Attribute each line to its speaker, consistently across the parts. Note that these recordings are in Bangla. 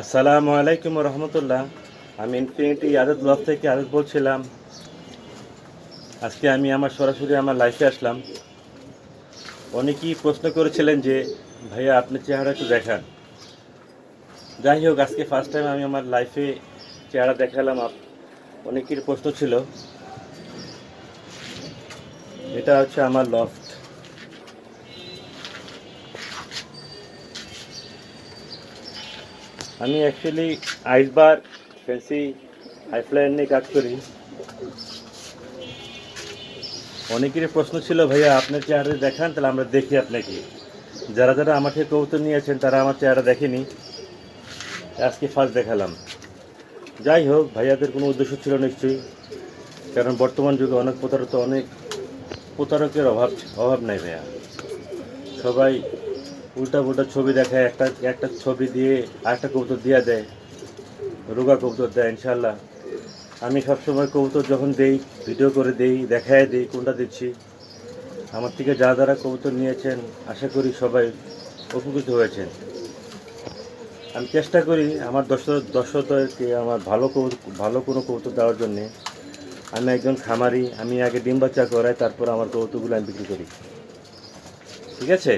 Speaker 1: আসসালামু আলাইকুম রহমতুল্লাহ। আমি ইনফিনিটি আদত ব্লগ থেকে আদত বলছিলাম, আজকে আমি আমার সরাসরি আমার লাইফে আসলাম। অনেকেই প্রশ্ন করেছিলেন যে, ভাইয়া, আপনি চেহারা একটু দেখান। যাই হোক, আজকে ফার্স্ট টাইম আমি আমার লাইফে চেহারা দেখালাম অনেকের প্রশ্ন ছিল। এটা হচ্ছে আমার লফট আমি অ্যাকচুয়ালি আইসবার ফ্যান্সি হাইফ্লাইন নিয়ে কাজ করি। অনেকেরই প্রশ্ন ছিল, ভাইয়া, আপনার চেহারা দেখান, তাহলে আমরা দেখি আপনাকে। যারা যারা আমার থেকে কবুতর নিয়েছেন তারা আমার চেহারা দেখেনি। আজকে ফার্স্ট দেখালাম। যাই হোক, ভাইয়াদের কোনো উদ্দেশ্য ছিল নিশ্চয়ই। কারণ বর্তমান যুগে অনেক প্রতারক অনেক প্রতারকের অভাব অভাব নাই ভাইয়া। সবাই উল্টা পুল্টা ছবি দেখায়, একটা একটা ছবি দিয়ে আরেকটা কবুতর দিয়ে দেয়, রোগা কবুতর দেয় ইনশাল্লাহ আমি সবসময় কবুতর যখন দেই, ভিডিও করে দেই, দেখায় দিই, কোনটা দিচ্ছি, আমার থেকে যা যারা কবুতর নিয়েছেন, আশা করি সবাই উপকৃত হয়েছেন। আমি চেষ্টা করি আমার দর্শক, দর্শকদেরকে আমার ভালো ভালো কোনো কবুতর দেওয়ার জন্যে। আমি একজন খামারি, আমি আগে ডিম বাচ্চা করাই, তারপর আমার কবুতরগুলো আমি বিক্রি করি। ঠিক আছে?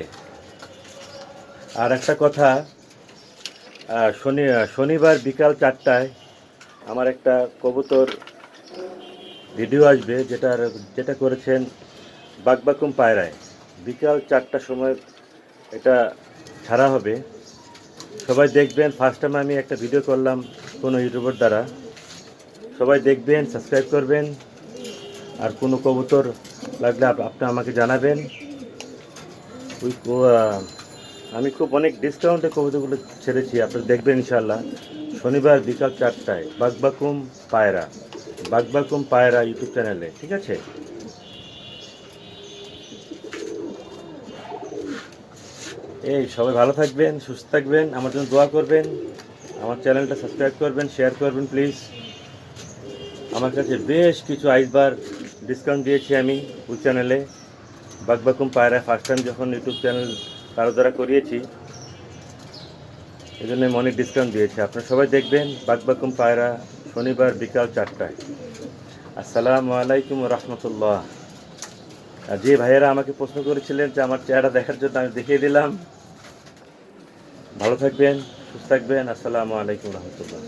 Speaker 1: আর একটা কথা শনি, শনিবার বিকাল চারটায় আমার একটা কবুতর ভিডিও আসবে যেটা যেটা করেছেন বাগবাকুম পায়রায়। বিকাল চারটার সময় এটা ছাড়া হবে। সবাই দেখবেন ফার্স্ট টাইম আমি একটা ভিডিও করলাম কোনো ইউটিউবের দ্বারা। সবাই দেখবেন সাবস্ক্রাইব করবেন, আর কোনো কবুতর লাগলে আপনি আমাকে জানাবেন। ওই আমি খুব অনেক ডিসকাউন্টে কবিতাগুলো ছেড়েছি, আপনারা দেখবেন ইনশাল্লাহ শনিবার বিকাল চারটায় বাগবাকুম পায়রা বাগবাকুম পায়রা ইউটিউব চ্যানেলে, ঠিক আছে? এই, সবাই ভালো থাকবেন, সুস্থ থাকবেন, আমার জন্য দোয়া করবেন, আমার চ্যানেলটা সাবস্ক্রাইব করবেন শেয়ার করবেন প্লিজ আমার কাছে বেশ কিছু আইসবার ডিসকাউন্ট দিয়েছি আমি ওই চ্যানেলে। বাগবাকুম পায়রা ফার্স্ট টাইম যখন ইউটিউব চ্যানেল কারও দ্বারা করিয়েছি। এই জন্য আমি অনেক ডিসকাউন্ট দিয়েছি। আপনারা সবাই দেখবেন বাগবাকুম পায়রা শনিবার বিকাল চারটায়। আসসালামু আলাইকুম রহমতুল্লাহ। আর যে ভাইয়েরা আমাকে প্রশ্ন করেছিলেন যে আমার চেহারা দেখার জন্য আমি দেখিয়ে দিলাম, ভালো থাকবেন, সুস্থ থাকবেন। আসসালামু আলাইকুম রহমতুল্লাহ।